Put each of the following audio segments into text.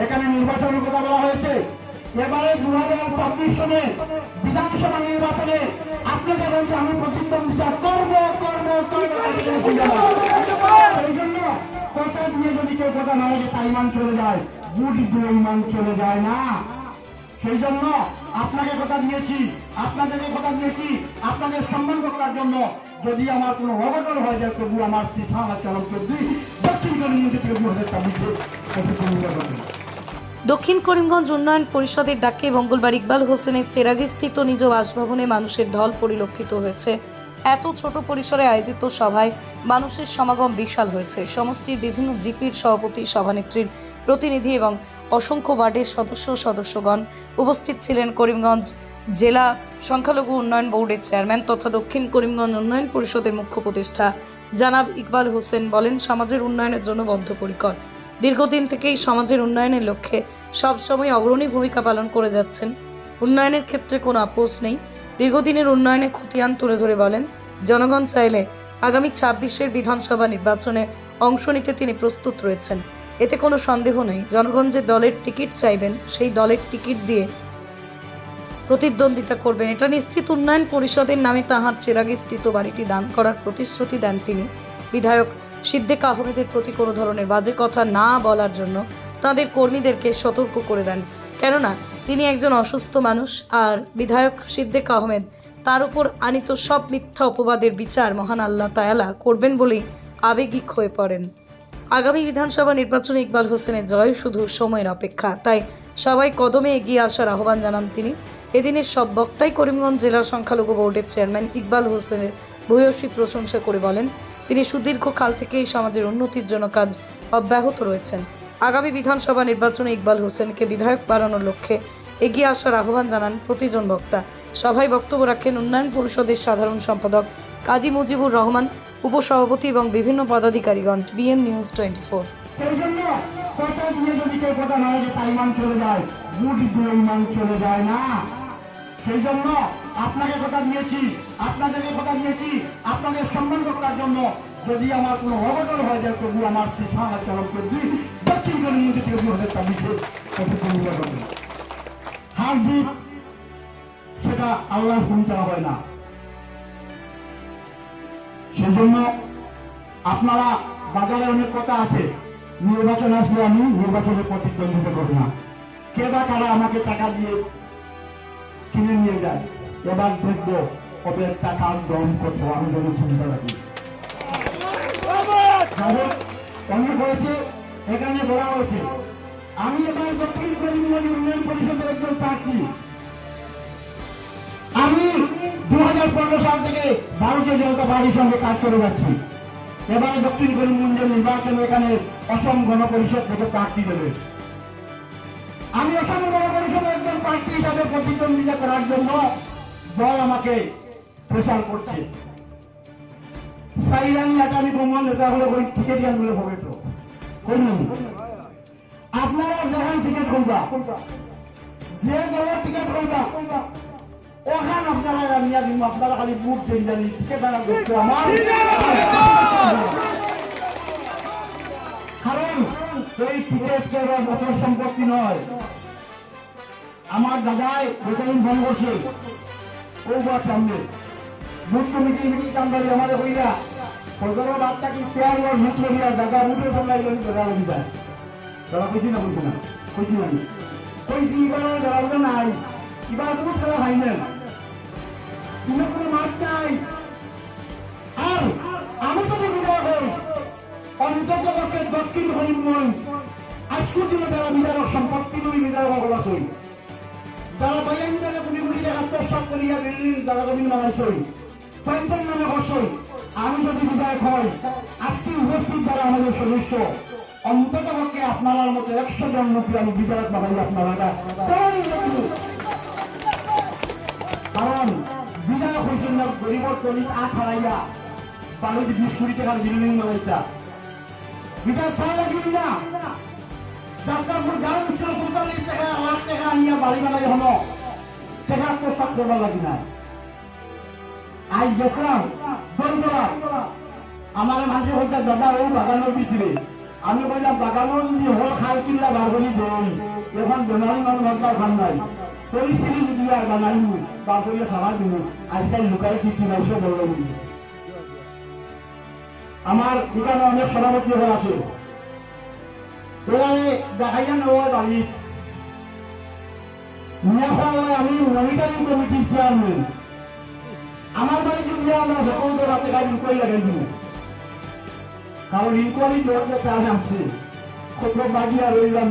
এখানে নির্বাচনের কথা বলা হয়েছে। এবারে দু হাজার চব্বিশ সনে বিধানসভা নির্বাচনে আপনাদের বলছে আমি প্রতিদ্বন্দ্বিতা করব করব সেই জন্য কথা দিয়ে যদি কেউ কথা না চলে যায় চলে যায় না। সেই জন্য আপনাকে কথা দিয়েছি, আপনাদেরকে কথা দিয়েছি, আপনাদের সম্মান করার জন্য যদি আমার কোনো অঘটন হয়ে যায়, তবু আমার চিঠা আমার চালক চলছি দক্ষিণ দু হাজার চব্বিশে দক্ষিণ করিমগঞ্জ উন্নয়ন পরিষদের ডাকে মঙ্গলবার ইকবাল হোসেনের চেরাগিস্থিত নিজ বাসভবনে মানুষের ঢল পরিলক্ষিত হয়েছে। এত ছোট পরিসরে আয়োজিত সভায় মানুষের সমাগম বিশাল হয়েছে। সমষ্টির বিভিন্ন জিপির সভাপতি, সভানেত্রীর প্রতিনিধি এবং অসংখ্য ওয়ার্ডের সদস্য সদস্যগণ উপস্থিত ছিলেন করিমগঞ্জ জেলা সংখ্যালঘু উন্নয়ন বোর্ডের চেয়ারম্যান তথা দক্ষিণ করিমগঞ্জ উন্নয়ন পরিষদের মুখ্য প্রতিষ্ঠা জানাব ইকবাল হোসেন বলেন, সমাজের উন্নয়নের জন্য বদ্ধপরিকর। দীর্ঘদিন থেকেই সমাজের উন্নয়নের লক্ষ্যে সবসময় অগ্রণী ভূমিকা পালন করে যাচ্ছেন। উন্নয়নের ক্ষেত্রে কোনো আপোষ নেই। দীর্ঘদিনের উন্নয়নে খতিয়ান তুলে ধরে বলেন, জনগণ চাইলে আগামী ছাব্বিশের বিধানসভা নির্বাচনে অংশ নিতে তিনি প্রস্তুত রয়েছেন। এতে কোনো সন্দেহ নেই, জনগণ যে দলের টিকিট চাইবেন, সেই দলের টিকিট দিয়ে প্রতিদ্বন্দ্বিতা করবেন। এটা নিশ্চিত উন্নয়ন পরিষদের নামে তাহার চেরাগে স্থিত বাড়িটি দান করার প্রতিশ্রুতি দেন তিনি। বিধায়ক সিদ্দিক আহমেদের প্রতি কোনো ধরনের বাজে কথা না বলার জন্য তাদের কর্মীদেরকে সতর্ক করে দেন। কেননা, তিনি একজন অসুস্থ মানুষ আর বিধায়ক সিদ্দিক আহমেদ তার উপর আনিত সব মিথ্যা অপবাদের বিচার মহান আল্লাহ তায়ালা করবেন বলেই আবেগিক হয়ে পড়েন। আগামী বিধানসভা নির্বাচনে ইকবাল হোসেনের জয় শুধু সময়ের অপেক্ষা, তাই সবাই কদমে এগিয়ে আসার আহ্বান জানান তিনি। এদিনের সব বক্তাই করিমগঞ্জ জেলা সংখ্যালঘু বোর্ডের চেয়ারম্যান ইকবাল হোসেনের ভূয়সী প্রশংসা করে বলেন তিনি সুদীর্ঘকাল থেকেই সমাজের উন্নতির জন্য কাজ অব্যাহত রয়েছেন। আগামী বিধানসভা নির্বাচনে ইকবাল হোসেনকে বিধায়ক বাড়ানোর লক্ষ্যে এগিয়ে আসার আহ্বান জানান প্রতিজন বক্তা। সভায় বক্তব্য রাখেন উন্নয়ন পরিষদের সাধারণ সম্পাদক কাজী মুজিবুর রহমান, উপসভাপতি এবং বিভিন্ন পদাধিকারীগণ। BN news twenty four. কথা দিয়ে যদি কেউ কথা না লাগে তাই মান চলে যায়, বুট চলে যায় না। সেই জন্য আপনাকে কথা দিয়েছি, আপনাদেরকে কথা দিয়েছি আপনাদের সম্মান করার জন্য। যদি আমার কোনো অঘটন হয়ে যায়, তবু আমার আমার চালক চলছি দক্ষিণ কর্মী থেকে দু হাজার চব্বিশে করবেন হার জিত, সেটা আল্লাহর পরিচয় হয় না। সেই জন্য আপনারা বাজারে অনেক কথা আছে, নির্বাচন আসলে আমি নির্বাচনে প্রতিদ্বন্দ্বিতা করব না। কে বা কারা আমাকে টাকা দিয়ে কিনে নিয়ে যায়। এবার দেখব ওদের টাকার দম কত আমি যেন চিন্তা রাখি। এখানে বলা হয়েছে, আমি এবার দক্ষিণ করিমগঞ্জ উন্নয়ন পরিষদের একজন প্রার্থী। আমি দু সাল থেকে ভারতীয় জনতা পার্টির সঙ্গে কাজ করে যাচ্ছি। এবারে দক্ষিণ করিমগঞ্জের নির্বাচন এখানে অসম গণপরিষদ থেকে প্রার্থী দেবে। আমি অসম গণপরিষদের একজন প্রার্থী। প্রতিদ্বন্দ্বিতা করার জন্য দল আমাকে প্রচার করছে। সাইরানি নেতা হলে ওই টিকিট গান বলে হবে তো আপনারা টিকিট করবা যে দলের টিকিট করবা ওখান আপনারা দিব আপনারা খালি দিয়ে জানি টিকিট করতে আমার। কারণ এই টিকিট কেবল সম্পত্তি নয় আমার দাদাই প্রতিদিন ও বা সামনে। বুথ কমিটি মিটিং কান্দারি আমাদের হইয়া প্রধানের বার্তা কি চেয়ার ওর বুথ হইয়া দাদা বুথে সঙ্গে দাদা লাগি যায় দাদা কইছি না কইছি না কইছি না কইছি এবার দাদা নাই, এবার বুথ খেলা ফাইনাল তুমি কোনো মাঠ নাই। আর আমি তো বিধায়ক হই, অন্তত পক্ষে দক্ষিণ হরিমন আজকের দিনে যারা বিধায়ক সম্পত্তি নই বিধায়ক হল দ্বারা কোটি কোটি টাকা আত্মসাত করিয়া বিল্ডিং, জায়গা জমি বানাইছই পঞ্চায়েত নামে করছই আমি যদি বিধায়ক হই, আজকে উপস্থিত যারা আমাদের সদস্য, অন্তত পক্ষে আপনার মতো একশো জন লোককে আমি বিধায়ক বানাই আপনারা। কারণ বিধায়ক হয়েছেন না, গরিবর দলিত আট হারাইয়া, বাড়িতে বিশ কোটি টাকার বিল্ডিং বানাইতা। বিধায়ক ভালো লাগবে না। যাত্রাপুর গাঁও উচ্চ চৌতাল্লিশ টাকা লাখ টাকা সব আমার মাঝে হইতা দাদা ও বাগানোর ভিতরে আমি বললাম, বাগানো যদি হল, খাল কিনলা বাগনি দেই। এখন বেমারি মানুষ একবার খান নাই। পরিস্থিতি যদি আর বানাইমু বাগরিয়া সারা দিমু। আজকাল লুকাই কি কি মাইশ বলল আমার এখানে অনেক সভাপতি হয়ে আছে। আমার বাড়ি যদি আমরা সকল রাতে গাড়ি ইনকোয়ারি লাগাই দিব। কারণ ইনকোয়ারি কাজ আছে, কত বাগিয়া রইলাম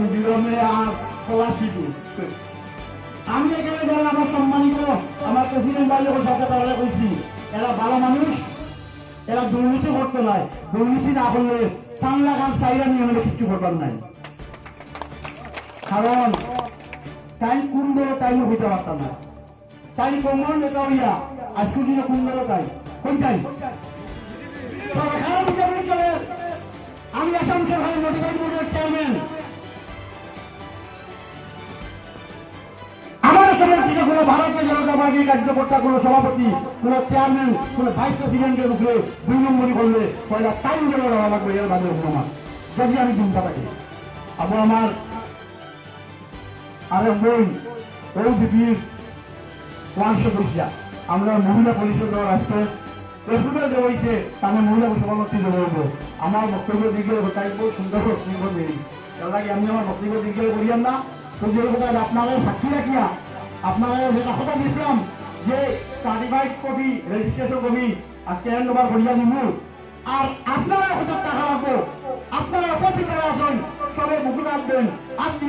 আর খোলাসিটু আমি এখানে যারা আমার সম্মানিত, আমার প্রেসিডেন্ট বাড়ি যখন সরকার এরা ভালো মানুষ, এরা দুর্নীতি করতে নাই, দুর্নীতি না করলে টান্না গান চাইরা নিয়ে আমাদের কিচ্ছু করবার নাই। কারণ, তাই কোন দলে তাই হইতে পারতাম না। তাই কমল নেতা হইয়া আর দিনে কোন দলে তাই কোন চাই আমি আসাম সরকারের নোটিফাইড বোর্ডের চেয়ারম্যান কোনো ভারতীয় জনতা পার্টির কার্যকর্তা, কোনো সভাপতি, কোনো চেয়ারম্যান কোনো ভাইস প্রেসিডেন্টের উপরে দুই নম্বরই করলে পয়লা টাইম জন্য দেওয়া লাগবে এর বাদে আমার যদি আমি চিন্তা থাকি আবার আমার আরে বই ওবিপির ওয়ান সদস্যা আমরা মহিলা পরিষদ আসছে তাহলে মহিলা সভাপতি বলব আমার বক্তব্য দিকে তাই বহু সুন্দর বক্তব্য দেই আমি আমার বক্তব্য দিকে বলিয়াম না তো যে কথা আপনারা সাক্ষী রাখিয়া আপনারা কথা দিয়েছিলাম যে আজকে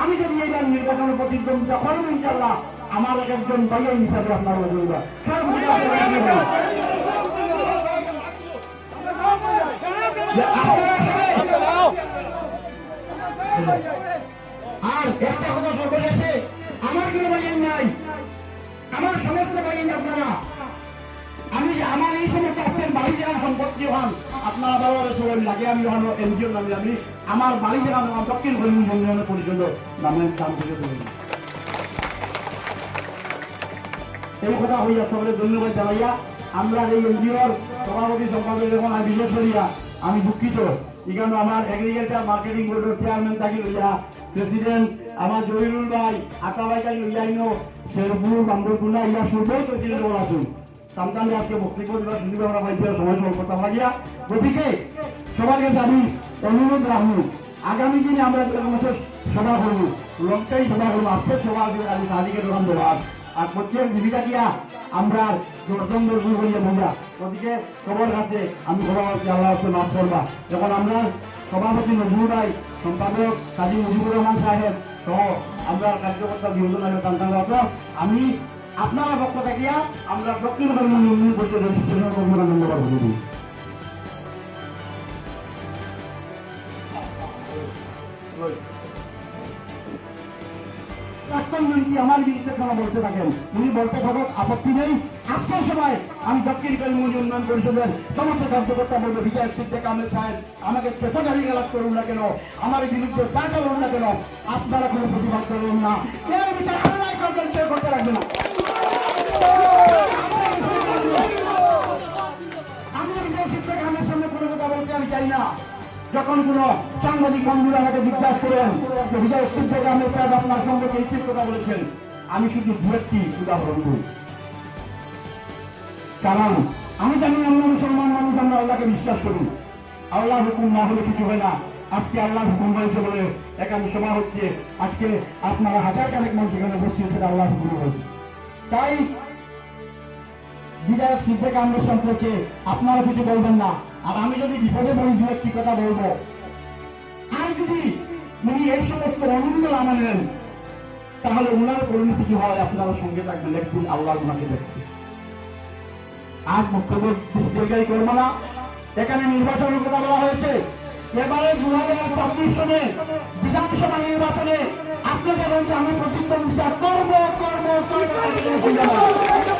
আমি যদি এইবার নির্বাচনের প্রতিদ্বন্দ্বিতা করব ইনশাল্লাহ আমার একজন ভাইয়া হিসাবে আপনারা আর একটা কথা সর্বশেষে আমার কোনো ভাইয়ের নাই। আমার সমস্ত ভাইয়ের আপনারা। আমি আমার এই সমস্ত আসছেন বাড়ি যেখান সম্পত্তি হন আপনারা ভালোভাবে সবাই লাগে, আমি হন এনজিওর নামে আমি। আমার বাড়ি যেখান আমার দক্ষিণ কর্মী উন্নয়ন পরিষদ নামে কাম করে দেবেন এই কথা হইয়া সকলে ধন্যবাদ জানাইয়া, আমরা এই এনজিওর সভাপতি সম্পাদক এবং আমি বিশেষ আমি দুঃখিত। এখানে আমার এগ্রিকালচার মার্কেটিং বোর্ডের চেয়ারম্যান থাকি লইয়া প্রেসিডেন্ট আমার জহিরুল ভাই আকা ভাই থাকি লইয়া ইনো শেরপুর, বান্দরকুন্ডা ইয়া প্রেসিডেন্ট বলা আসুন তামতালে আজকে বক্তব্য দেওয়ার আমরা পাইছি সময় স্বল্পতা লাগিয়া গতিকে সবার কাছে আমি অনুরোধ রাখব, আগামী দিনে আমরা একটা সভা করব, লঙ্কাই সভা করব, আজকে সভা আমি সাদিকে দোকান দেবো আর প্রত্যেক জীবিকা দিয়া আমরা দর্শন দর্শন করিয়া গতিকে সবার কাছে আমি সভা আল্লাহ মাফ করবা। যখন আমরা সভাপতি নজরুল ভাই সম্পাদক কাজী মুজিবুর রহমান সাহেব সহ আমরা কার্যকর্তা দুজন তান্তান আমি আপনারা পক্ষ থাকিয়া আমরা দক্ষিণ উন্নয়ন করব ধন্যবাদ বলি প্রাক্তন মন্ত্রী আমার বিরুদ্ধে কেন বলতে থাকেন। উনি বলতে থাকুক, আপত্তি নেই। আজকের সময় আমি দক্ষিণ করিমগঞ্জ উন্নয়ন পরিষদের সমস্ত কার্যকর্তা বলব সিদ্দিক আহমেদ সাহেব, আমাকে পেছন গাড়ি গেলাপ করুন না কেন? আমার বিরুদ্ধে যা করুন না কেন? আপনারা কোনো প্রতিবাদ করুন না। বিচার আল্লাহ করবেন কেউ করতে আমি কোনো কথা বলতে আমি চাই না। যখন কোন সাংবাদিক বন্ধুরা আমাকে জিজ্ঞাসা করেন যে বিজয় সিদ্দিক আহমেদ সাহেব আপনার সঙ্গে এই কথা বলেছেন? আমি শুধু দু একটি উদাহরণ দিই। কারণ আমি জানি অন্য মুসলমান মানুষ, আমরা আল্লাহকে বিশ্বাস করি। আল্লাহর হুকুম না হলে কিছু হয় না। আজকে আল্লাহর হুকুম হয়েছে বলে এখানে সভা হচ্ছে। আজকে আপনারা হাজার কানেক মানুষ এখানে বসছে সেটা আল্লাহর হুকুম হয়েছে তাই বিধায়ক সিদ্দিক আহমেদ সম্পর্কে আপনারা কিছু বলবেন না। আর আমি যদি বিপদে পড়ি দু একটি কথা বলব। আর যদি উনি এই সমস্ত অনুমতি না মানেন, তাহলে ওনার পরিণতি কি হয়? আপনারা সঙ্গে থাকবেন, একদিন আল্লাহ ওনাকে দেখবেন। আজ বক্তব্য দীর্ঘায়ী করব না। এখানে নির্বাচনের কথা বলা হয়েছে। এবারে দু হাজার চব্বিশ সনে বিধানসভা নির্বাচনে আপনাদের মধ্যে আমি প্রতিদ্বন্দ্বিতা করব করব করব।